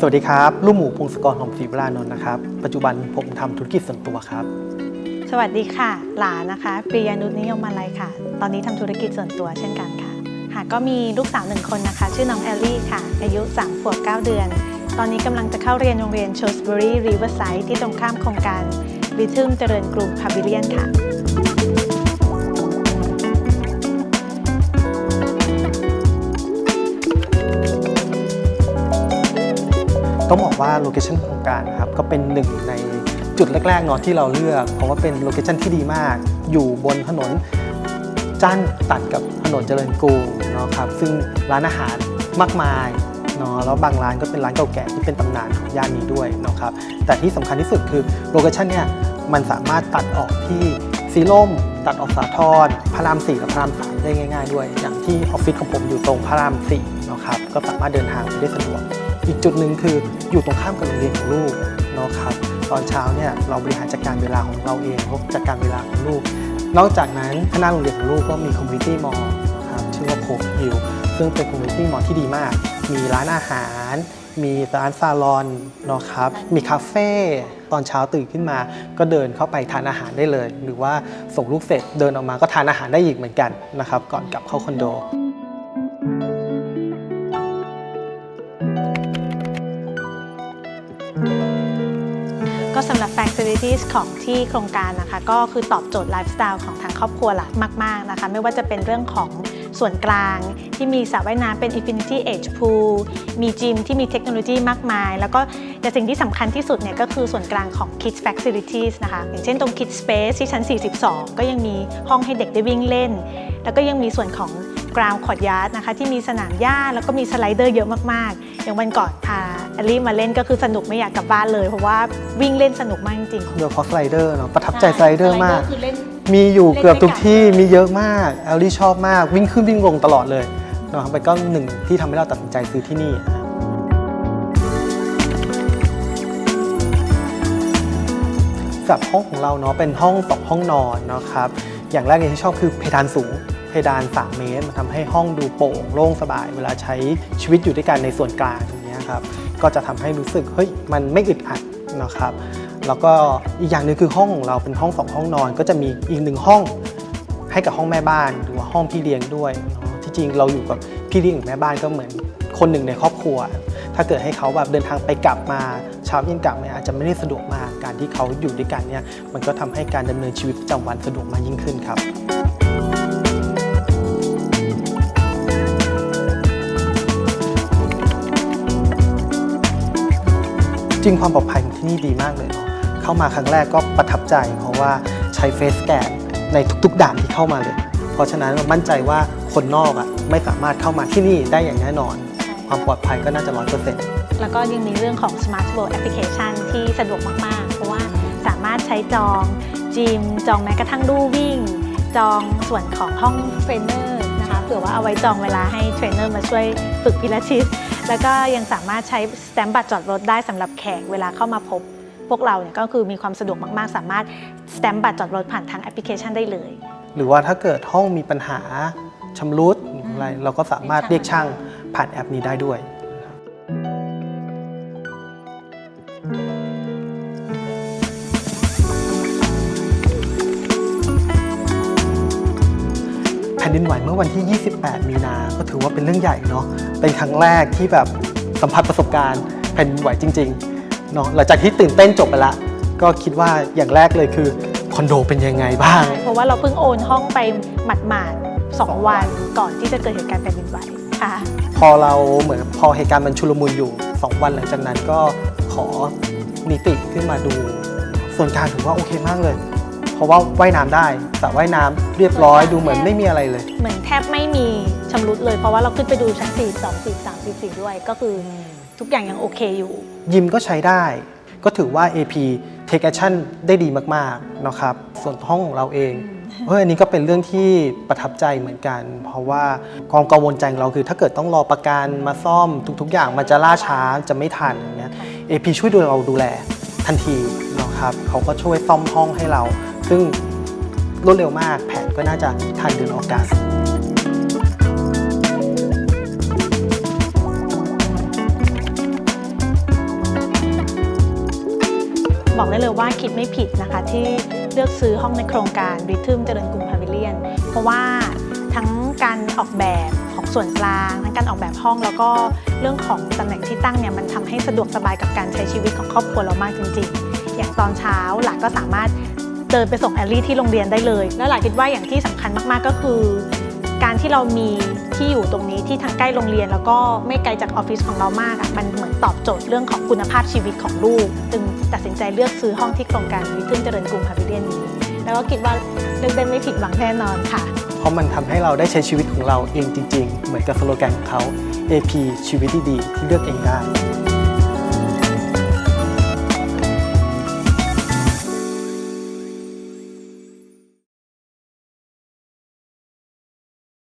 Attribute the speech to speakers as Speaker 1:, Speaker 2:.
Speaker 1: สวัสดีครับลูกหมูพงศกรหอมศรีวรานนท์นะครับ ปัจจุบันผมทำธุรกิจส่วนตัวครับ
Speaker 2: สวัสดีค่ะ หลานะคะปริยานุชนิยมมาลัยค่ะ ตอนนี้ทำธุรกิจส่วนตัวเช่นกันค่ะ ค่ะ ก็มีลูกสาวหนึ่งคนนะคะ ชื่อน้องแอลลี่ค่ะ อายุ3ขวบ9เดือน ตอนนี้กำลังจะเข้าเรียนโรงเรียน Shrewsbury Riverside ที่ตรงข้ามโครงการ Rhythm เจริญกรุง Pavilion ค่ะ
Speaker 1: ต้องบอกว่าโลเคชันโครงการครับก็เป็นหนึ่งในจุดแรกๆเนาะที่เราเลือก เพราะว่าเป็นโลเคชันที่ดีมาก อยู่บนถนนจ้านตัดกับถนนเจริญกรุงเนาะครับซึ่งร้านอาหารมากมายเนาะแล้วบางร้านก็เป็นร้านเก่าแก่ที่เป็นตำนานของย่านนี้ด้วยเนาะครับแต่ที่สำคัญที่สุดคือโลเคชันเนี่ยมันสามารถตัดออกที่สีลมตัดออกสาทรพระรามสี่กับพระรามสามได้ง่าย ๆ ด้วย อย่างที่ออฟฟิศของผมอยู่ตรงพระรามสี่เนาะครับก็สามารถเดินทางไปได้สะดวก อีกจุดหนึ่งคืออยู่ตรงข้ามกับโรงเรียนของลูกเนาะครับตอนเช้าเนี่ยเราบริหารจัดการเวลาของเราเองพบจัดการเวลาของลูก นอกจากนั้นข้างหน้าโรงเรียนของลูกก็มีคอมมูนิตี้มอลล์นะครับชื่อว่าโคฮิลซึ่งเป็นคอมมูนิตี้มอลล์ที่ดีมาก มีร้านอาหาร มีร้านซาลอนเนาะครับมีคาเฟ่ตอนเช้าตื่นขึ้นมา ก็เดินเข้าไปทานอาหารได้เลย หรือว่าส่งลูกเสร็จเดินออกมาก็ทานอาหารได้อีกเหมือนกันนะครับก่อนกลับเข้าคอนโด
Speaker 2: ก็สำหรับ facilities ของที่โครงการนะคะ ก็คือตอบโจทย์ไลฟ์สไตล์ของทางครอบครัวหลักมาก ๆ นะคะ ไม่ว่าจะเป็นเรื่องของส่วนกลางที่มีสระว่ายน้ำเป็น Infinity Edge Pool มีจิมที่มีเทคโนโลยีมากมาย แล้วก็แต่สิ่งที่สำคัญที่สุดเนี่ยก็คือส่วนกลางของ Kids Facilities นะคะ อย่างเช่นตรง Kids Space ที่ชั้น 42 ก็ยังมีห้องให้เด็กได้วิ่งเล่น แล้วก็ยังมีส่วนของ ground courtyard นะคะที่มีสนามหญ้าแล้วก็มีสไลเดอร์เยอะมากๆ อย่างวันก่อนพาแอลลี่มาเล่นก็คือสนุกไม่อยากกลับบ้านเลย เพราะว่าวิ่งเล่นสนุกมากจริงๆ
Speaker 1: โดยเฉพาะสไลเดอร์เนาะประทับใจสไลเดอร์มาก
Speaker 2: คือเล่น
Speaker 1: มีอยู่เกือบทุกที่
Speaker 2: เล่นด้วยกัน
Speaker 1: มีเยอะมากแอลลี่ชอบมากวิ่งขึ้นวิ่งลงตลอดเลยนะครับมันก็หนึ่งที่ทำให้เราตัดสินใจซื้อที่นี่นะครับ สำหรับห้องของเราเนาะเป็นห้องสองห้องนอนนะครับอย่างแรกเลยที่ชอบคือเพดานสูงเพ ดาน 3 เมตรมันทำให้ห้องดูโปร่งโล่งสบาย เวลาใช้ชีวิตอยู่ด้วยกันในส่วนกลางตรงเนี้ยครับก็จะทำให้รู้สึกเฮ้ยมันไม่อึดอัดนะครับ แล้วก็อีกอย่างหนึงคือห้องของเราเป็นห้องสองห้องนอน ก็จะมีอีกหนึ่งห้องให้กับห้องแม่บ้านหรือว่าห้องพี่เลี้ยงด้วยเนาะที่จริงเราอยู่กับพี่เลี้ยงหรือแม่บ้านก็เหมือนคนหนึ่งในครอบครัว ถ้าเกิดให้เขาแบบเดินทางไปกลับมาเช้าเย็นกลับเนี่ยอาจจะไม่ได้สะดวกมากการที่เขาอยู่ด้วยกันเนี่ยมันก็ทำให้การดำเนินชีวิตประจำวันสะดวกมากยิ่งขึ้นครับ ริงความปลอดภัยของที่นี่ดีมากเลยเนาะเข้ามาครั้งแรกก็ประทับใจ เพราะว่าใช้เฟสแกนในทุกๆด่านที่เข้ามาเลย เพราะฉะนั้นมั่นใจว่าคนนอกอะไม่สามารถเข้ามาที่นี่ได้อย่างแน่นอน ความปลอดภัยก็น่าจะร้อยเปอร์เซ็นต์
Speaker 2: แล้วก็ยังมีเรื่องของ Smart World Application ที่สะดวกมาก ๆ เพราะว่าสามารถใช้จองจิมจองแม้กระทั่งลู่วิ่ง จองส่วนของห้องเทรนเนอร์นะคะ เผื่อว่าเอาไว้จองเวลาให้เทรนเนอร์มาช่วยฝึกพิลาทิสแล้วก็ยังสามารถใช้สแตมป์บัตรจอดรถได้สำหรับแขกเวลาเข้ามาพบ พวกเราเนี่ยก็คือมีความสะดวกมากๆ สามารถสแตมป์บัตรจอดรถผ่านทางแอปพลิเคชันได้เลย
Speaker 1: หรือว่าถ้าเกิดห้องมีปัญหาชำรุดอะไรเราก็สามารถเรียกช่างผ่านแอปนี้ได้ด้วย ดินไหวเมื่อวันที่ 28 มีนา ก็ถือว่าเป็นเรื่องใหญ่เนาะ เป็นครั้งแรกที่แบบสัมผัสประสบการณ์แผ่นดินไหวจริงๆเนาะ หลังจากที่ตื่นเต้นจบไปละ ก็คิดว่าอย่างแรกเลยคือคอนโดเป็นยังไงบ้าง
Speaker 2: เพราะว่าเราเพิ่งโอนห้องไปหมาดๆสองวันก่อนที่จะเกิดเหตุการณ์แผ่นดินไหวค่ะ
Speaker 1: พอเราเหมือนพอเหตุการณ์มันชุลมุนอยู่ 2 วันหลังจากนั้นก็ขอนิติขึ้นมาดู ส่วนกลางถือว่าโอเคมากเลย เพราะว่าว่ายน้ำได้แต่ว่ายน้ำเรียบร้อยดูเหมือนไม่มีอะไรเลย
Speaker 2: เหมือนแทบไม่มีชำรุดเลยเพราะว่าเราขึ้นไปดูชั้น 4 2 4 3 4 4 ด้วย ก็คือทุกอย่างยังโอเคอยู่
Speaker 1: ยิมก็ใช้ได้ ก็ถือว่า AP take action ได้ดีมากๆนะครับ ส่วนห้องของเราเองเฮ้ยอันนี้ก็เป็นเรื่องที่ประทับใจเหมือนกัน เพราะว่าความกังวลใจของเราคือ ถ้าเกิดต้องรอประกันมาซ่อมทุก ๆ อย่างมันจะล่าช้าจะไม่ทันอย่างเงี้ย AP ช่วยดูเราดูแลทันทีนะครับเขาก็ช่วยซ่อมห้องให้เรา ซึ่งรวดเร็วมากแผนก็น่าจะทันเดือนออกัส
Speaker 2: บอกได้เลยว่าคิดไม่ผิดนะคะที่เลือกซื้อห้องในโครงการริทึมเจริญกรุงพาวิเลียน เพราะว่าทั้งการออกแบบของส่วนกลาง ทั้งการออกแบบห้องแล้วก็เรื่องของตำแหน่งที่ตั้งเนี่ยมันทำให้สะดวกสบายกับการใช้ชีวิตของครอบครัวเรามากจริง ๆ อย่างตอนเช้าหลานก็สามารถ ดินไปส่งแอลลี่ที่โรงเรียนได้เลย แล้วหลานคิดว่าอย่างที่สำคัญมากๆก็คือ การที่เรามีที่อยู่ตรงนี้ที่ทั้งใกล้โรงเรียน แล้วก็ไม่ไกลจากออฟฟิศของเรามากอะมันเหมือนตอบโจทย์เรื่องของคุณภาพชีวิตของลูกจึงตัดสินใจเลือกซื้อห้องที่โครงการวิทึ่งเจริญกรุงพาวิเลียนนี้แล้วก็คิดว่าเลือกได้ไม่ผิดหวังแน่นอนค่ะ
Speaker 1: เพราะมันทำให้เราได้ใช้ชีวิตของเราเองจริง ๆ เหมือนกับสโลแกนของเขา AP ชีวิตดีๆที่เลือกเองได้